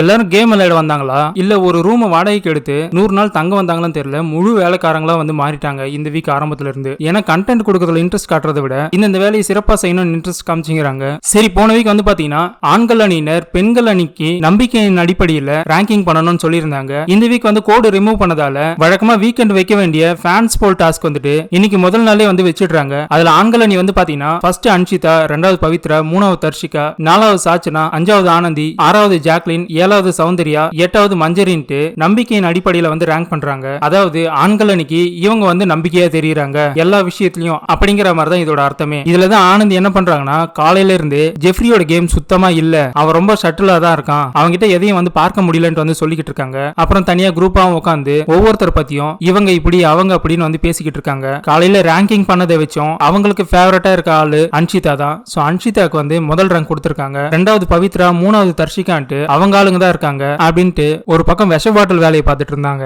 எல்லாரும் கேம் விளையாட வந்தாங்களா? இல்ல ஒரு ரூம் வாடகைக்கு எடுத்து நூறு நாள் தங்க வந்தாங்களான்னு தெரியல முழு வேலைக்காரங்களா வந்து மாறிட்டாங்க இந்த வீக் ஆரம்பத்துல இருந்து ஏன்னா கண்டென்ட் கொடுக்கறதுல இன்ட்ரெஸ்ட் காட்டுறதை விட இந்த இந்த வேலையை சிறப்பா செய்யணும்னு இன்ட்ரெஸ்ட் காமிச்சிங்கிறாங்க. சரி போன வீக் வந்து பாத்தீங்கன்னா ஆண்கள் அணியினர் பெண்கள் அணிக்கு நம்பிக்கையின் அடிப்படையில் ரேங்கிங் பண்ணணும்னு சொல்லியிருந்தாங்க. இந்த வீக் வந்து கோடு ரிமூவ் பண்ணதால வழக்கமா வீக்கெண்ட் வைக்க வேண்டிய ஃபேன்ஸ் போல் டாஸ்க் வந்துட்டு இன்னைக்கு முதல் நாளே வந்து வச்சிடுறாங்க. அதுல ஆண்கள் அணி வந்து பாத்தீங்கன்னா ஃபர்ஸ்ட் அன்ஷிதா ரெண்டாவது பவித்ரா மூணாவது தர்ஷிகா நாலாவது சாச்சனா அஞ்சாவது ஆனந்தி ஆறாவது ஜாக்லின் ஏழாவது சௌந்தர்யா எட்டாவது மஞ்சரின்ட்டு நம்பிக்கையின் அடிப்படையில வந்து ரேங்க் பண்றாங்க. அதாவது ஆண்கள் அன்னைக்கு இவங்க வந்து நம்பிக்கையா தெரியுறாங்க. எல்லா விஷயத்திலயும் அப்படிங்கிற மாதிரி தான் இதோட அர்த்தமே. இதுல தான் ஆனந்த் என்ன பண்றாங்கன்னா காலையில இருந்து ஜெஃப்ரியோட கேம் சுத்தமா இல்ல. அவன் ரொம்ப ஷட்டிலா தான் இருக்கான். அவன்கிட்ட எதையும் வந்து பார்க்க முடியலன்ட்டு வந்து சொல்லிக்கிட்டு இருக்காங்க. அப்புறம் தனியா குரூப்பாவும் உட்காந்து ஒவ்வொருத்தர் பத்தியும் இவங்க இப்படி அவங்க அப்படின்னு வந்து பேசிக்கிட்டு இருக்காங்க. காலையில ரேங்கிங் பண்ணதை வச்சும் அவங்களுக்கு ஃபேவரட்டா இருக்க ஆளு அன்ஷிதா தான். சோ அன்ஷிதாக்கு வந்து முதல் ரேங்க் கொடுத்திருக்காங்க. ரெண்டாவது பவித்ரா மூணாவது தர்ஷிகான்ட்டு அவங்க ஆளுங்க தான் இருக்காங்க அப்படின்ட்டு ஒரு பக்கம் விஷ பாட்டில் வேலையை பார்த்துட்டு இருந்தாங்க.